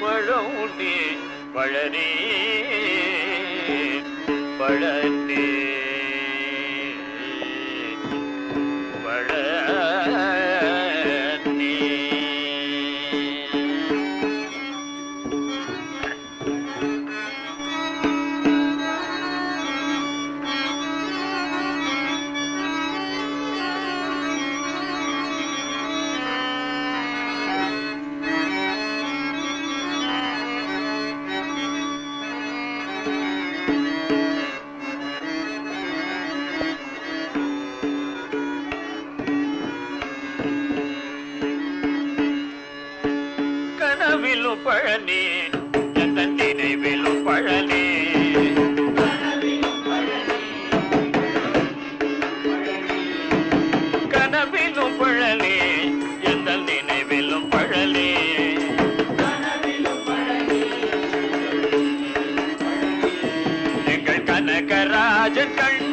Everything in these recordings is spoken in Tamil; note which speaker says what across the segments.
Speaker 1: பழம் உண்டே பழனி பழனி பழனி எந்த நினைவிலும் பழனி. கனவிலும் பழனி எந்த நினைவிலும் பழனி. எங்கள் கனகராஜன் கண்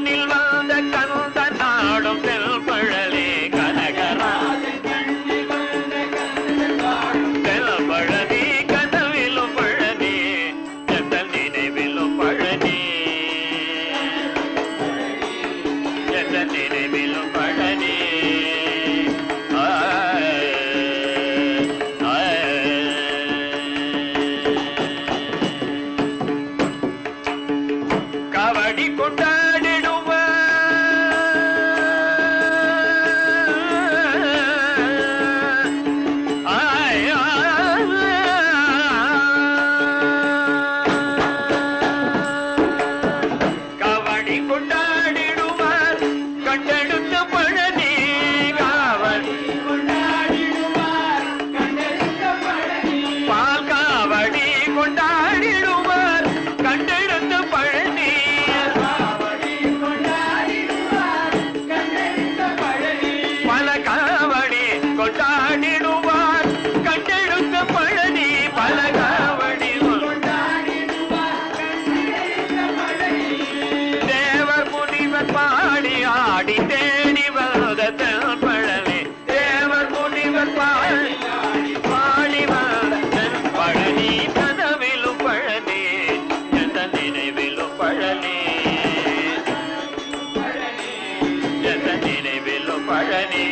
Speaker 1: தோழனே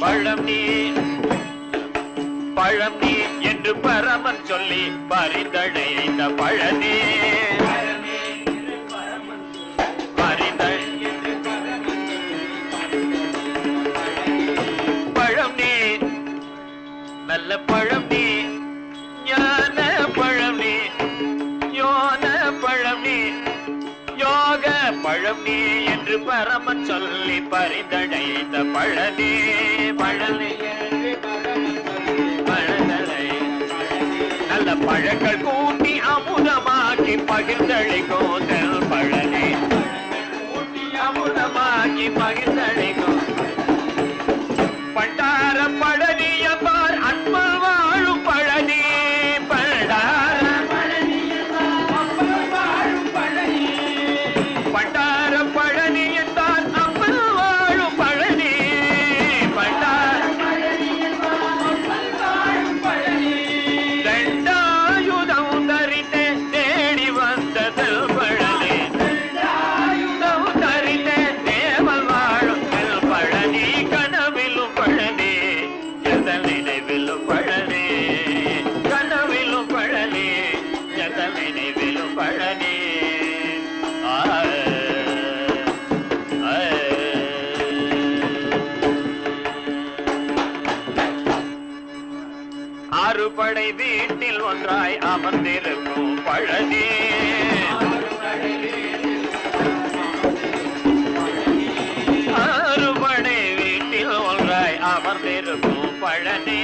Speaker 1: பழம் நீ பழம் நீ என்று பரமன் சொல்லி பரிந்தடைந்த பழனே வாழும் நீ என்று பரமன் சொல்லி பரிந்தடைந்த பழனி பழனி நல்ல பழங்கள் கூட்டி அமுதமாக்கி பகிர்ந்தளிக்கும் பழனி நினைவிலும் பழனே. கனவிலும் பழனே. ஜக நினைவிலும் பழனே. ஆறு படை வீட்டில் ஒன்றாய் அமர்ந்திருக்கும் பழனே. அமர்ந்திருக்கும் பழனே.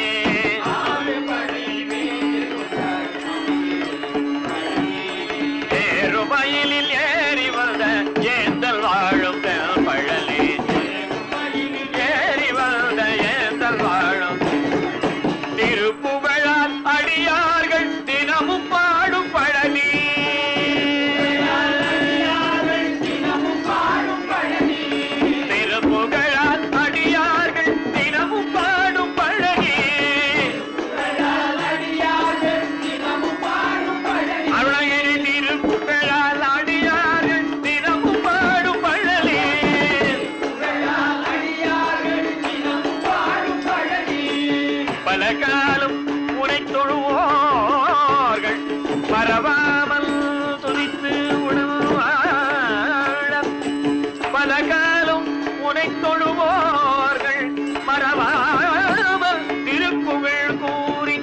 Speaker 1: காலம் உனை தொழுவோர்கள் மறவாமல் திருப்புகழ் கூறி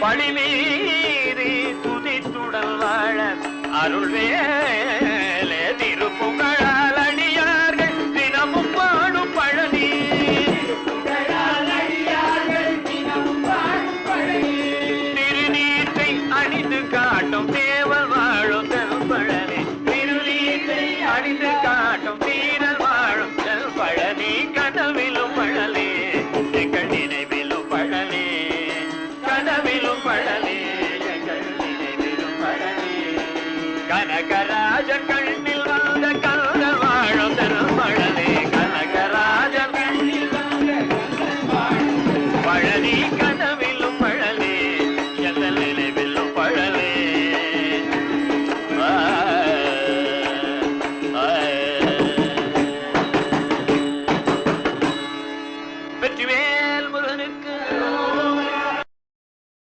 Speaker 1: பழிமீறி துதித்துடல் வாழ அருள்வே கனகராஜன் கண்ணில் வந்த கல்ல